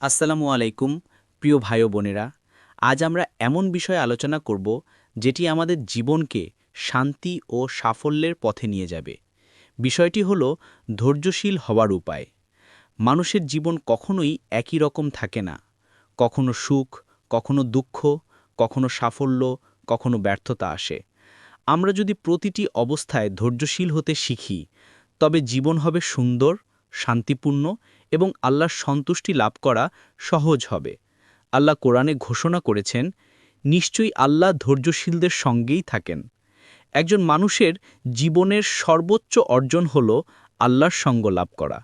আসসালামু আলাইকুম, প্রিয় ভাই বোনেরা। আজ আমরা এমন বিষয়ে আলোচনা করব যেটি আমাদের জীবনকে শান্তি ও সাফল্যের পথে নিয়ে যাবে। বিষয়টি হল ধৈর্যশীল হওয়ার উপায়। মানুষের জীবন কখনোই একই রকম থাকে না। কখনো সুখ, কখনো দুঃখ, কখনো সাফল্য, কখনো ব্যর্থতা আসে। আমরা যদি প্রতিটি অবস্থায় ধৈর্যশীল হতে শিখি, তবে জীবন হবে সুন্দর শান্তিপূর্ণ এবং আল্লাহর সন্তুষ্টি লাভ করা সহজ হবে। আল্লাহ কোরআনে ঘোষণা করেছেন, নিশ্চয়ই আল্লাহ ধৈর্যশীলদের সঙ্গেই থাকেন। একজন মানুষের জীবনের সর্বোচ্চ অর্জন হল আল্লাহর সঙ্গ লাভ করা।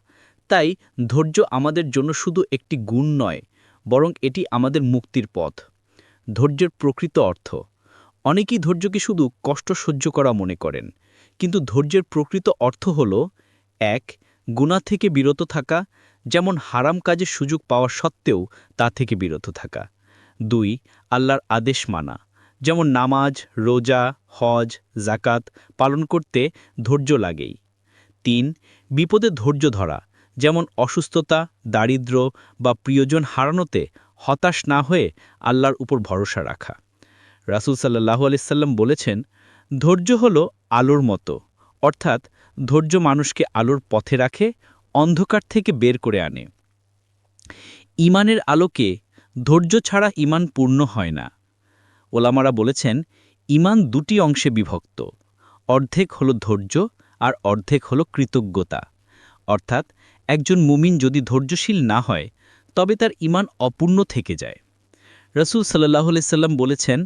তাই ধৈর্য আমাদের জন্য শুধু একটি গুণ নয়, বরং এটি আমাদের মুক্তির পথ। ধৈর্যের প্রকৃত অর্থ, অনেকেই ধৈর্যকে শুধু কষ্ট সহ্য করা মনে করেন, কিন্তু ধৈর্যের প্রকৃত অর্থ হল, এক গুণা থেকে বিরত থাকা, যেমন হারাম কাজের সুযোগ পাওয়া সত্ত্বেও তা থেকে বিরত থাকা। দুই, আল্লাহর আদেশ মানা, যেমন নামাজ, রোজা, হজ জাকাত পালন করতে ধৈর্য লাগেই। তিন, বিপদে ধৈর্য ধরা, যেমন অসুস্থতা দারিদ্র বা প্রিয়জন হারানোতে হতাশ না হয়ে আল্লাহর উপর ভরসা রাখা। রাসুল সাল্লাহ আলিয়াল্লাম বলেছেন, ধৈর্য হল আলোর মতো, অর্থাৎ ধৈর্য মানুষকে আলোর পথে রাখে, অন্ধকার থেকে বের করে আনে। ইমানের আলোকে ধৈর্য ছাড়া ইমান পূর্ণ হয় না। ওলামারা বলেছেন, ইমান দুটি অংশে বিভক্ত। অর্ধেক হল ধৈর্য আর অর্ধেক হল কৃতজ্ঞতা। অর্থাৎ একজন মুমিন যদি ধৈর্যশীল না হয়, তবে তার ইমান অপূর্ণ থেকে যায়। রসুল সাল্লাহ সাল্লাম বলেছেন,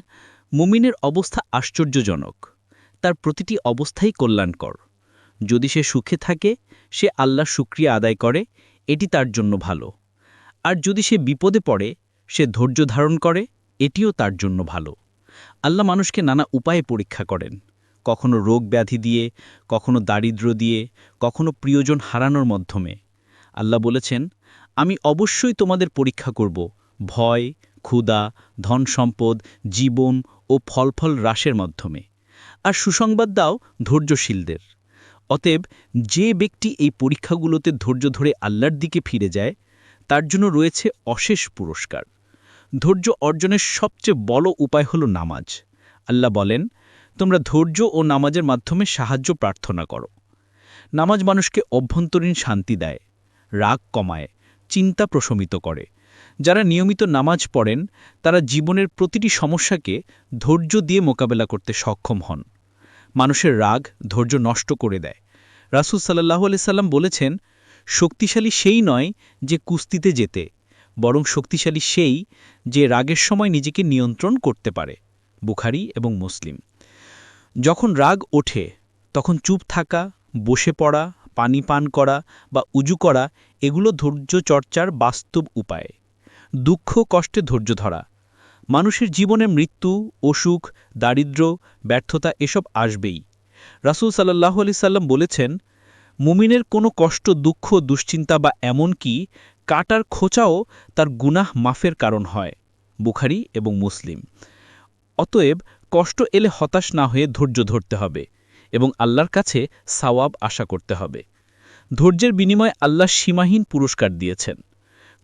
মুমিনের অবস্থা আশ্চর্যজনক। তার প্রতিটি অবস্থাই কল্যাণকর। যদি সে সুখে থাকে, সে আল্লাহ শুক্রিয়া আদায় করে, এটি তার জন্য ভালো। আর যদি সে বিপদে পড়ে, সে ধৈর্য ধারণ করে, এটিও তার জন্য ভালো। আল্লাহ মানুষকে নানা উপায়ে পরীক্ষা করেন। কখনো রোগ ব্যাধি দিয়ে, কখনো দারিদ্র দিয়ে, কখনো প্রিয়জন হারানোর মাধ্যমে। আল্লাহ বলেছেন, আমি অবশ্যই তোমাদের পরীক্ষা করব। ভয় ক্ষুদা ধন সম্পদ, জীবন ও ফলফল হ্রাসের মাধ্যমে। আর সুসংবাদ দাও ধৈর্যশীলদের। অতএব যে ব্যক্তি এই পরীক্ষাগুলোতে ধৈর্য ধরে আল্লাহর দিকে ফিরে যায়, তার জন্য রয়েছে অশেষ পুরস্কার। ধৈর্য অর্জনের সবচেয়ে বড় উপায় হল নামাজ। আল্লাহ বলেন, তোমরা ধৈর্য ও নামাজের মাধ্যমে সাহায্য প্রার্থনা করো। নামাজ মানুষকে অভ্যন্তরীণ শান্তি দেয়, রাগ কমায়, চিন্তা প্রশমিত করে। যারা নিয়মিত নামাজ পড়েন, তারা জীবনের প্রতিটি সমস্যাকে ধৈর্য দিয়ে মোকাবেলা করতে সক্ষম হন। মানুষের রাগ ধৈর্য নষ্ট করে দেয়। রাসুল সাল্লাহ সাল্লাম বলেছেন, শক্তিশালী সেই নয় যে কুস্তিতে যেতে, বরং শক্তিশালী সেই যে রাগের সময় নিজেকে নিয়ন্ত্রণ করতে পারে। বুখারি এবং মুসলিম। যখন রাগ ওঠে, তখন চুপ থাকা, বসে পড়া, পানি পান করা বা উজু করা, এগুলো ধৈর্য চর্চার বাস্তব উপায়। দুঃখ কষ্টে ধৈর্য ধরা মানুষের জীবনে মৃত্যু, অসুখ, দারিদ্র, ব্যর্থতা এসব আসবেই। রাসুল সাল্লাহ আলি সাল্লাম বলেছেন, মুমিনের কোনো কষ্ট, দুঃখ, দুশ্চিন্তা বা এমনকি কাটার খোঁচাও তার গুনাহ মাফের কারণ হয়, বুখারি এবং মুসলিম। অতএব কষ্ট এলে হতাশ না হয়ে ধৈর্য ধরতে হবে এবং আল্লাহর কাছে সাওয়াব আশা করতে হবে। ধৈর্যের বিনিময়ে আল্লাহ সীমাহীন পুরস্কার দিয়েছেন।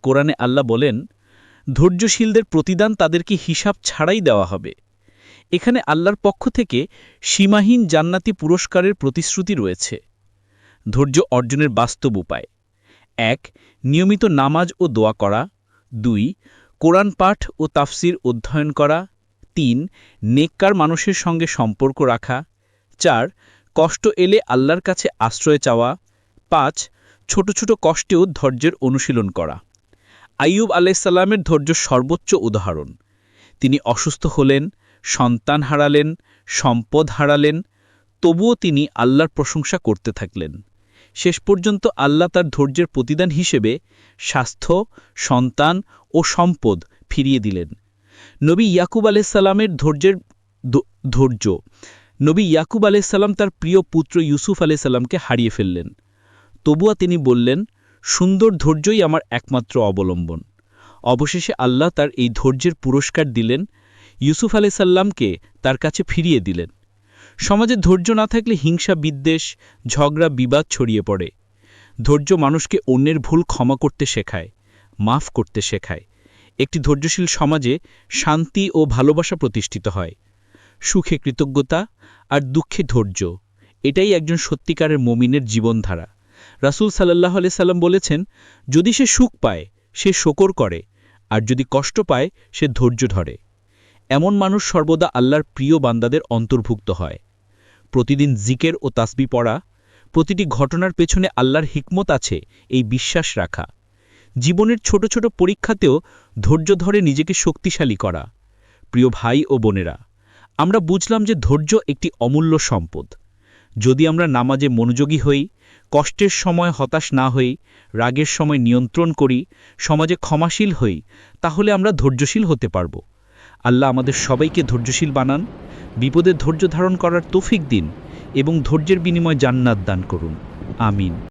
কোরআনে আল্লাহ বলেন ধৈর্যশীলদের প্রতিদান তাদেরকে হিসাব ছাড়াই দেওয়া হবে। এখানে আল্লাহর পক্ষ থেকে সীমাহীন জান্নাতি পুরস্কারের প্রতিশ্রুতি রয়েছে। ধৈর্য অর্জনের বাস্তব উপায়। এক, নিয়মিত নামাজ ও দোয়া করা। দুই, কোরআন পাঠ ও তাফসির অধ্যয়ন করা। তিন, নেককার মানুষের সঙ্গে সম্পর্ক রাখা। চার, কষ্ট এলে আল্লাহর কাছে আশ্রয় চাওয়া। পাঁচ, ছোট ছোট কষ্টেও ধৈর্যের অনুশীলন করা। আইয়ুব আলাইসাল্লামের ধৈর্য সর্বোচ্চ উদাহরণ। তিনি অসুস্থ হলেন, সন্তান হারালেন, সম্পদ হারালেন, তবুও তিনি আল্লাহর প্রশংসা করতে থাকলেন। শেষ পর্যন্ত আল্লাহ তার ধৈর্যের প্রতিদান হিসেবে স্বাস্থ্য, সন্তান ও সম্পদ ফিরিয়ে দিলেন। নবী ইয়াকুব আলাইসাল্লামের ধৈর্যের ধৈর্য। নবী ইয়াকুব আলাইসাল্লাম তার প্রিয় পুত্র ইউসুফ আলাইসাল্লামকে হারিয়ে ফেললেন। তবুয়া তিনি বললেন সুন্দর ধৈর্যই আমার একমাত্র অবলম্বন। অবশেষে আল্লাহ তার এই ধৈর্যের পুরস্কার দিলেন, ইউসুফ আলাইসাল্লামকে তার কাছে ফিরিয়ে দিলেন। সমাজে ধৈর্য না থাকলে হিংসা, বিদ্বেষ, ঝগড়া, বিবাদ ছড়িয়ে পড়ে। ধৈর্য মানুষকে অন্যের ভুল ক্ষমা করতে শেখায়, মাফ করতে শেখায়। একটি ধৈর্যশীল সমাজে শান্তি ও ভালোবাসা প্রতিষ্ঠিত হয়। সুখে কৃতজ্ঞতা আর দুঃখে ধৈর্য, এটাই একজন সত্যিকারের মমিনের জীবনধারা। রাসূল সাল্লাহ আলি সাল্লাম বলেছেন, যদি সে সুখ পায়, সে শকর করে, আর যদি কষ্ট পায়, সে ধৈর্য ধরে। এমন মানুষ সর্বদা আল্লাহর প্রিয় বান্দাদের অন্তর্ভুক্ত হয়। প্রতিদিন জিকের ও তাসবি পড়া, প্রতিটি ঘটনার পেছনে আল্লাহর হিকমত আছে, এই বিশ্বাস রাখা। জীবনের ছোট ছোট পরীক্ষাতেও ধৈর্য ধরে নিজেকে শক্তিশালী করা। প্রিয় ভাই ও বোনেরা, আমরা বুঝলাম যে ধৈর্য একটি অমূল্য সম্পদ। যদি আমরা নামাজে মনোযোগী হই কষ্টের সময় হতাশ না হই, রাগের সময় নিয়ন্ত্রণ করি, সমাজে ক্ষমাশীল হই, তাহলে আমরা ধৈর্যশীল হতে পারব। আল্লাহ আমাদের সবাইকে ধৈর্যশীল বানান, বিপদে ধৈর্য ধারণ করার তৌফিক দিন এবং ধৈর্যের বিনিময়ে জান্নাত দান করুন। আমিন।